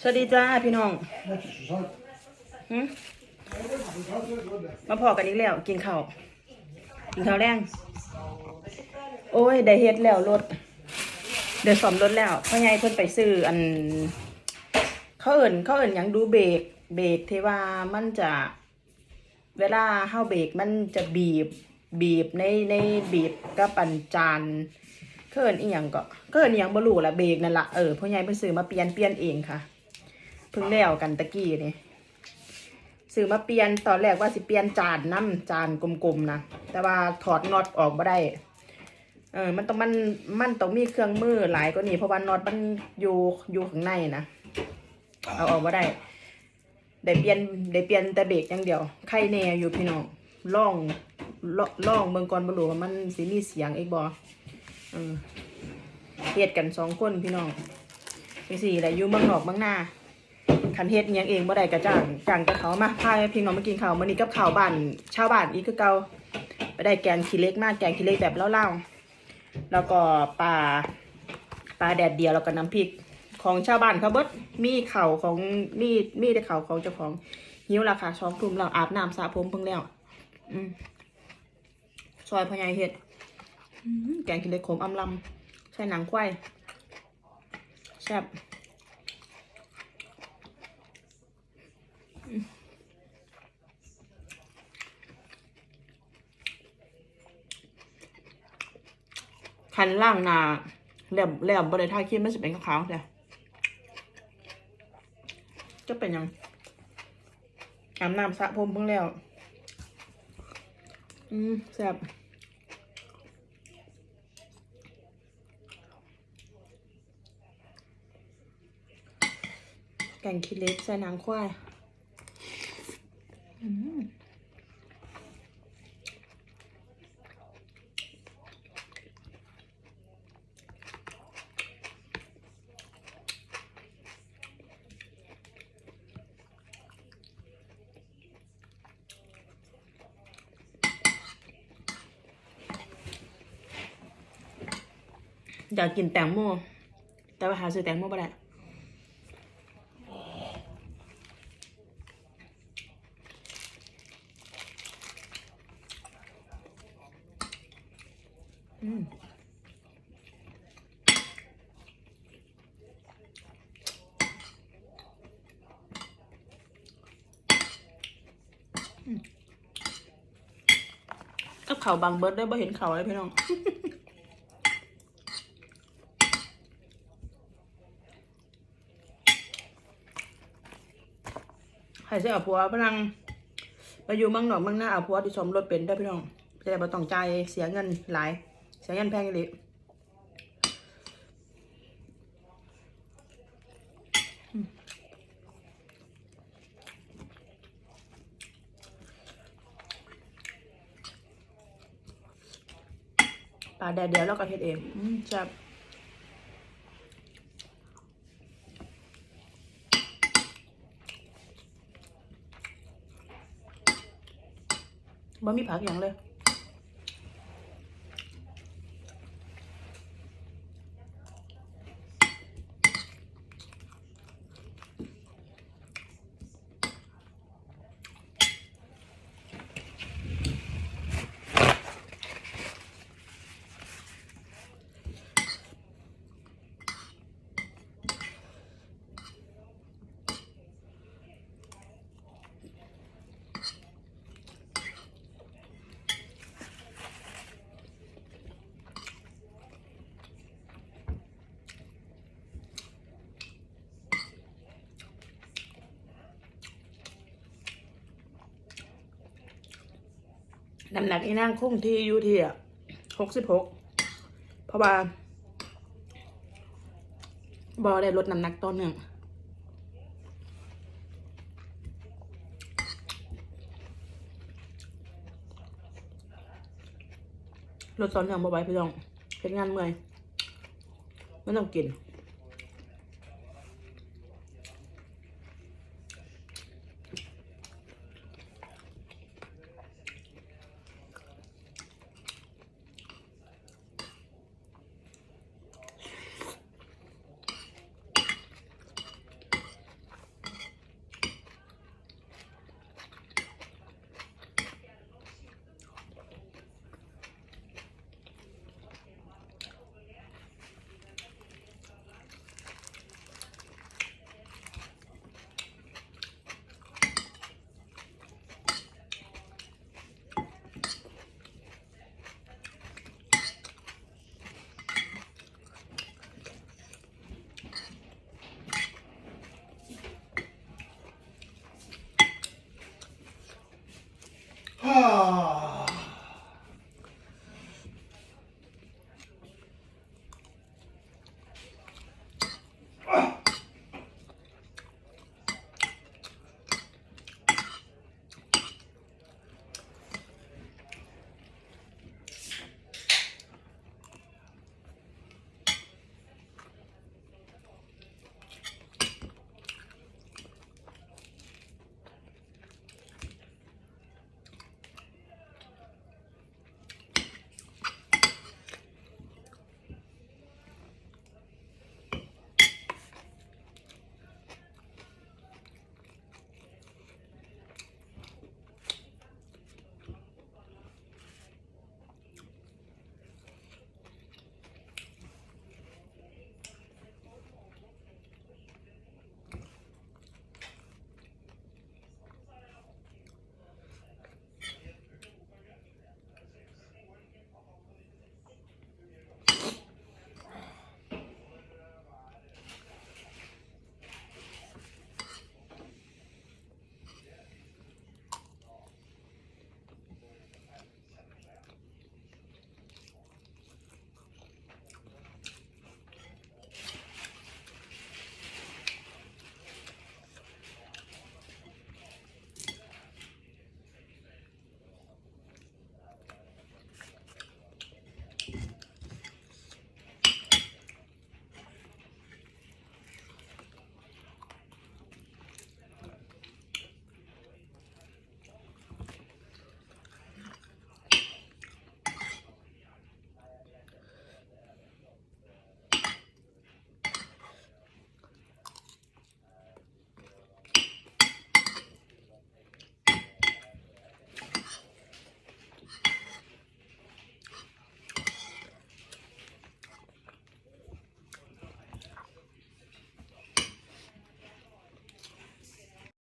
สวัสดีจ้าพี่น้องหึมาพอกันอีกแล้ว กินข้าวกินข้าวแรงโอ้ยได้เฮ็ดแล้วรถเดี๋ยวสอมรถแล้วพ่อใหญ่เพิ่นไปซื้ออัน เขาเอิ่นเขาเอิ่นหยังดูเบรกเบรกเทว่ามันจะ เวลาเฮาเบรกมันจะบีบบีบในในบีบกับปันจานเขาเอิ่นอีหยังก็เขาเอิ่นอีหยังบ่รู้ละเบรกนั่นละเออพ่อใหญ่เพิ่นซื้อมาเปลี่ยนเปลี่ยนเองค่ะ เพิ่งแล้วกันตะกี้นี่ซื้อมาเปลี่ยนตอนแรกว่าสิเปลี่ยนจานน้ำจานกลมๆนะแต่ว่าถอดน็อตออกมาได้เออมันต้องมันมันต้องมีเครื่องมือหลายกว่านี้เพราะว่าน็อตมันอยู่อยู่ข้างในนะเอาออกมาได้ได้เปลี่ยนได้เปลี่ยนแต่เบรกอย่างเดียวไข่แน่อยู่พี่น้องล่องล่องเมืองก่อนบรูว่ามันสิมีเสียงอีกบ่เออเฮ็ดกันสองคนพี่น้องไปสี่แหละอยู่เมืองนอกเมืองหน้า คันเฮ็ดยังเองบ่ได้ก็จ้างจ้างแต่เขามาพาพี่น้องมากินข้าวมื้อนี้กับข้าวบ้านชาวบ้านอีกคือเก่าไปได้แกงขี้เล็กมาแกงขี้เล็กแบบเล่าๆแล้วก็ปลาปลาแดดเดียวแล้วก็น้ำพริกของชาวบ้านเขาเบิดมีเข่าของมีมีแต่เข่าของเจ้าของหิ้วราคาช่องทุ่มเราอาบน้ำสระผมเพิ่งแล้วอืมซอยพญายเฮ็ดแกงขี้เล็กขมอำลำใส่หนังควายแซ่บ คันล่างนาแหลมแหลมบริท่าคิดมันจะเป็นขาวๆแต่จะเป็นยังอาบน้ำสระผมเพิ่งแล้ว อืมแซ่บแกงขี้เล็กใส่นังควายอืม อยากกินแตงโม แต่ว่าหาซื้อแตงโมไม่ได้อืมอืมกับเขาวบางเบิร์ดได้บ่เห็นเขาเลยพี่น้อง ใครจะเอาผัวพลังไปอยู่เมืองนอกเมืองหน้าเอาผัวที่สมรถเป็นได้พี่น้องจะได้บ่ต้องจ่ายเสียเงินหลาย เสียเงินแพงอีหลีปลาแดดเดียวแล้วก็เฮ็ดเองจับ บ่มีผักอย่างเลย น้ำหนักอีนางคงที่อยู่ที่อะหกสิบหกเพราะว่าบอได้ลดน้ำหนักต่อเนื่องลดต่อเนื่องบ่ไหวพี่น้องเป็นงานเมื่อยไม่ต้องกิน